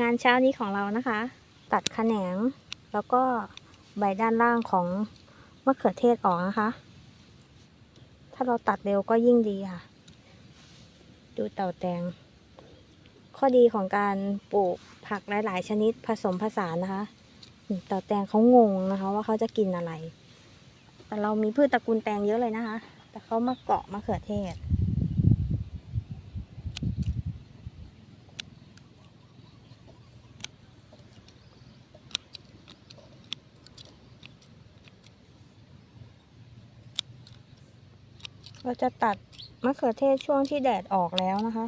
งานเช้านี้ของเรานะคะ ตัดแขนง แล้วก็ใบด้านล่างของมะเขือเทศออกนะคะ ถ้าเราตัดเร็วก็ยิ่งดีค่ะ ดูเต่าแตง ข้อดีของการปลูกผักหลาย ๆ ชนิดผสมผสานนะคะเต่าแตงเขางงนะคะ ว่าเขาจะกินอะไร แต่เรามีพืชตระกูลแตงเยอะเลยนะคะ แต่เขามาเกาะมะเขือเทศ เราจะตัดมะเขือเทศช่วงที่แดดออกแล้วนะคะ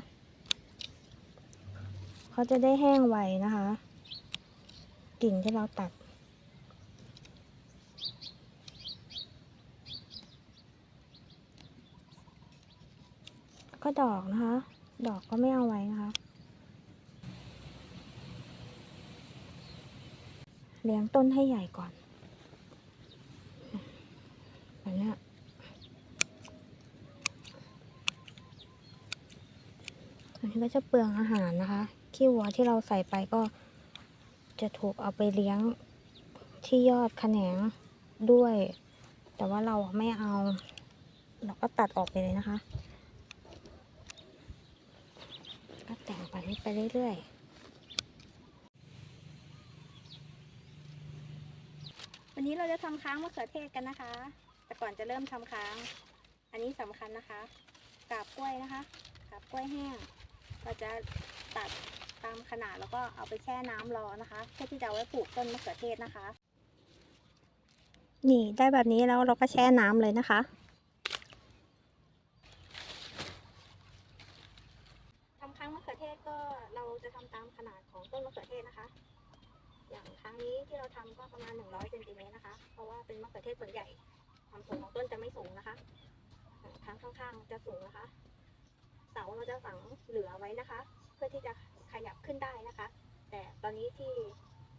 เขาจะได้แห้งไวนะคะ กิ่งที่เราตัด ก็ดอกนะคะ ดอกก็ไม่เอาไว้นะคะ เลี้ยงต้นให้ใหญ่ก่อนแบบเนี้ย อันนี้ ก็จะเปลืองอาหารนะคะ ขี้วัวที่เราใส่ไปก็จะถูกเอาไปเลี้ยงที่ยอดแขนงด้วย แต่ว่าเราไม่เอา เราก็ตัดออกไปเลยนะคะ ก็แต่งไปไปเรื่อยๆวันนี้เราจะทำค้างมะเขือเทศกันนะคะ แต่ก่อนจะเริ่มทำค้าง อันนี้สำคัญนะคะ กาบกล้วยนะคะ กาบกล้วยแห้ง เราจะตัดตามขนาดแล้วก็เอาไปแช่น้ำรอนะคะ เพื่อที่จะเอาไว้ปลูกต้นมะเขือเทศนะคะ นี่ได้แบบนี้แล้วเราก็แช่น้ำเลยนะคะ ทำครั้งมะเขือเทศก็เราจะทำตามขนาดของต้นมะเขือเทศนะคะ อย่างครั้งนี้ที่เราทำก็ประมาณ 100เซนติเมตรนะคะ เพราะว่าเป็นมะเขือเทศส่วนใหญ่ความสูงของต้นจะไม่สูงนะคะ ครั้งข้างๆจะสูงนะคะเสาเราจะ ฝังเหลือไว้นะคะ เพื่อที่จะขยับขึ้นได้นะคะ แต่ตอนนี้ที่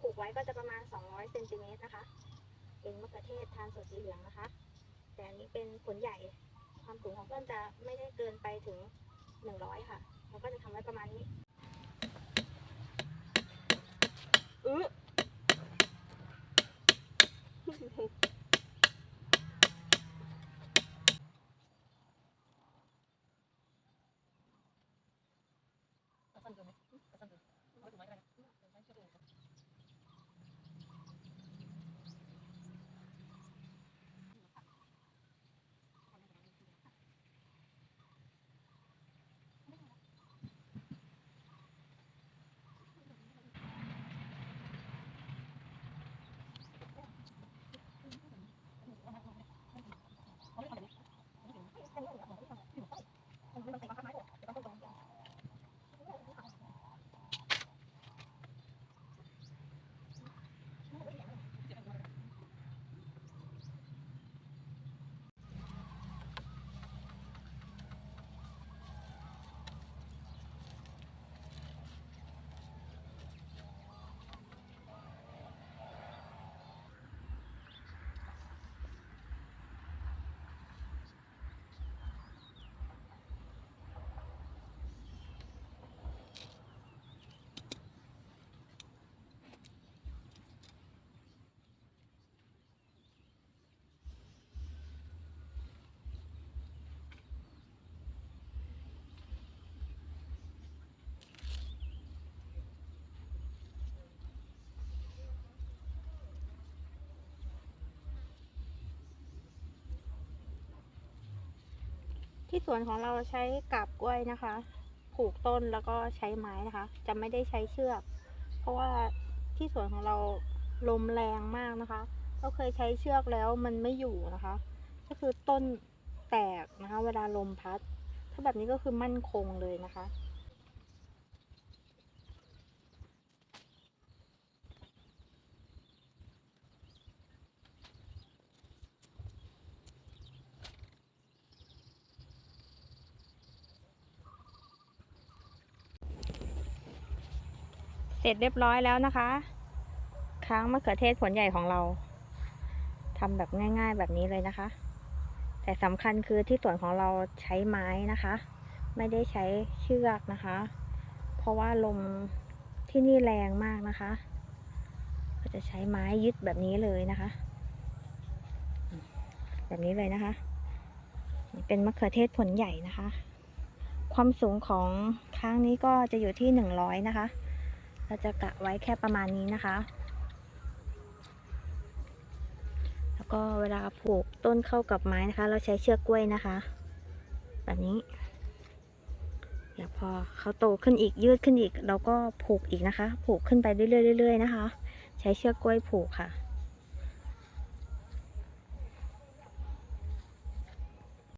ปลูกไว้ก็จะประมาณ 200เซนติเมตรนะคะเป็นมะเขือเทศทานสดสีเหลืองนะคะ แต่อันนี้เป็นผลใหญ่ความสูงของต้นจะไม่ได้เกินไปถึง 100 ค่ะเราก็จะทำไว้ประมาณนี้อื้อ ที่สวนของเราใช้กาบกล้วยนะคะ ผูกต้นแล้วก็ใช้ไม้นะคะ จะไม่ได้ใช้เชือก เพราะว่าที่สวนของเราลมแรงมากนะคะเราเคยใช้เชือกแล้วมันไม่อยู่นะคะ ก็คือต้นแตกนะคะ เวลาลมพัด ถ้าแบบนี้ก็คือมั่นคงเลยนะคะ เสร็จเรียบร้อยแล้วนะคะ ค้างมะเขือเทศผลใหญ่ของเราทำแบบง่าย ๆ แบบนี้เลยนะคะ แต่สำคัญคือที่สวนของเราใช้ไม้นะคะ ไม่ได้ใช้เชือกนะคะ เพราะว่าลมที่นี่แรงมากนะคะ ก็จะใช้ไม้ยึดแบบนี้เลยนะคะ แบบนี้เลยนะคะ เป็นมะเขือเทศผลใหญ่นะคะ ความสูงของค้างนี้ก็จะอยู่ที่หนึ่งร้อยนะคะ เราจะกะไว้แค่ประมาณนี้นะคะ แล้วก็เวลาผูกต้นเข้ากับไม้นะคะ เราใช้เชือกกล้วยนะคะ แบบนี้ เดี๋ยวพอเขาโตขึ้นอีกยืดขึ้นอีก เราก็ผูกอีกนะคะ ผูกขึ้นไปเรื่อยๆเรื่อยๆนะคะ ใช้เชือกกล้วยผูกค่ะ